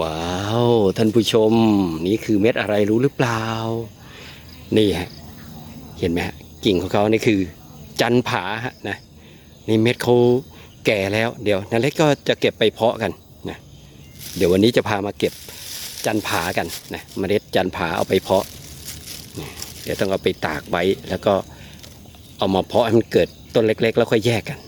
ว้าว ท่านผู้ชม นี่คือเม็ดอะไรรู้หรือเปล่า นี่ฮะเห็นไหมฮะกิ่งของเขานี่คือ จันผาฮะนะนี่เม็ดเขาแก่แล้ว เดี๋ยวนาเล็กก็จะเก็บไปเพาะกันนะเดี๋ยววันนี้จะพามาเก็บจันผากันนะเมล็ดจันผาเอาไปเพาะ เดี๋ยวต้องเอาไปตากไว้แล้วก็เอามาเพาะให้มันเกิดต้นเล็ก ๆ แล้วค่อยแยกกัน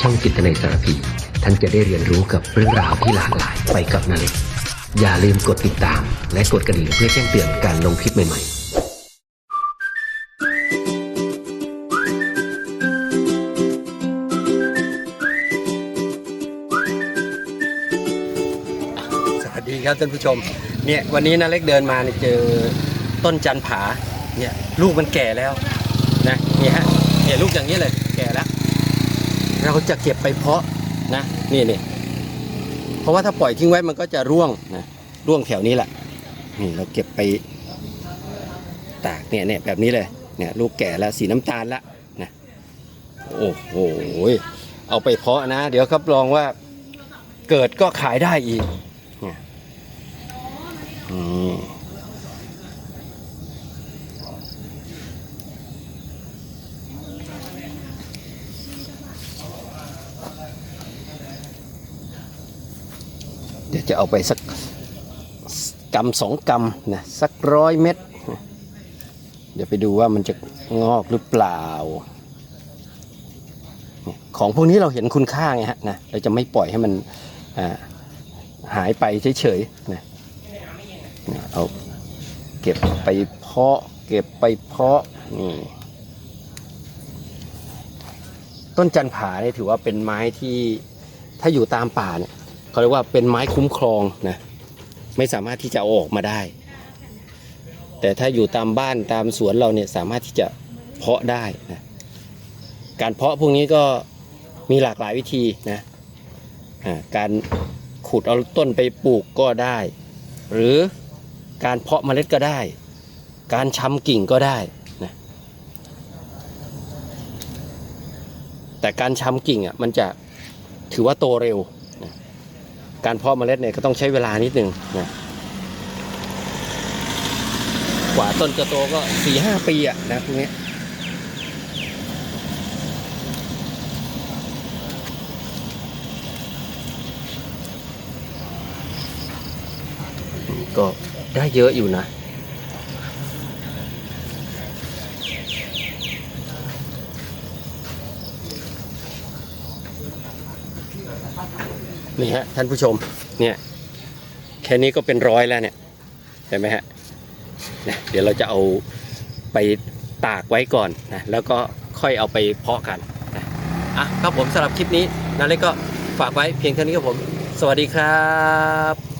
ช่องจิตในสารพี ท่านจะได้เรียนรู้กับเรื่องราวที่หลากหลายไปกับนาเล็กอย่าลืมกดติดตาม และกดกระดิ่งเพื่อแจ้งเตือนการลงคลิปใหม่ๆสวัสดีครับท่านผู้ชม เนี่ยวันนี้นาเล็กเดินมาเนี่ยเจอต้นจันผา เนี่ยลูกมันแก่แล้วนะนี่ฮะเนี่ยลูกอย่างนี้เลยแก่แล้ว เราจะเก็บไปเพาะ นะนี่นี่เพราะว่าถ้าปล่อยทิ้งไว้มันก็จะร่วงนะร่วงแถวนี้แหละนี่เราเก็บไปตากเนี่ยเนี่ยแบบนี้เลยเนี่ยลูกแก่แล้วสีน้ำตาลละนะโอ้โหเอาไปเพาะนะ เดี๋ยวครับรองว่าเกิดก็ขายได้อีกเนี่ยอืม ดี๋ยวจะเอาไปสักกำสองกำนะสักร้อยเม็ดเดี๋ยวไปดูว่ามันจะงอกหรือเปล่า ของพวกนี้เราเห็นคุณค่าไงฮะนะเราจะไม่ปล่อยให้มันหายไปเฉยๆนะเอาเก็บไปเพาะ เก็บไปเพาะนี่ต้นจันผาเนี่ยถือว่าเป็นไม้ที่ถ้าอยู่ตามป่าเนี่ย เขาเรียกว่าเป็นไม้คุ้มครองนะไม่สามารถที่จะเอาออกมาได้ แต่ถ้าอยู่ตามบ้านตามสวนเราเนี่ยสามารถที่จะเพาะได้นะการเพาะพวกนี้ก็มีหลากหลายวิธีนะการขุดเอาต้นไปปลูกก็ได้ หรือการเพาะเมล็ดก็ได้ การชำกิ่งก็ได้นะแต่การชำกิ่งอะมันจะถือว่าโตเร็ว การเพาะเมล็ดเนี่ยก็ต้องใช้เวลานิดหนึ่งนะกว่าต้นจะโตก็สี่ห้าปีอะนะพวกเนี้ยก็ได้เยอะอยู่นะ นี่ฮะท่านผู้ชมเนี่ยแค่นี้ก็เป็นร้อยแล้วเนี่ยเห็นไหมฮะนะเดี๋ยวเราจะเอาไปตากไว้ก่อนนะแล้วก็ค่อยเอาไปเพาะกันนะอะครับผมสำหรับคลิปนี้นาเล็กก็ฝากไว้เพียงเท่านี้ครับผม สวัสดีครับ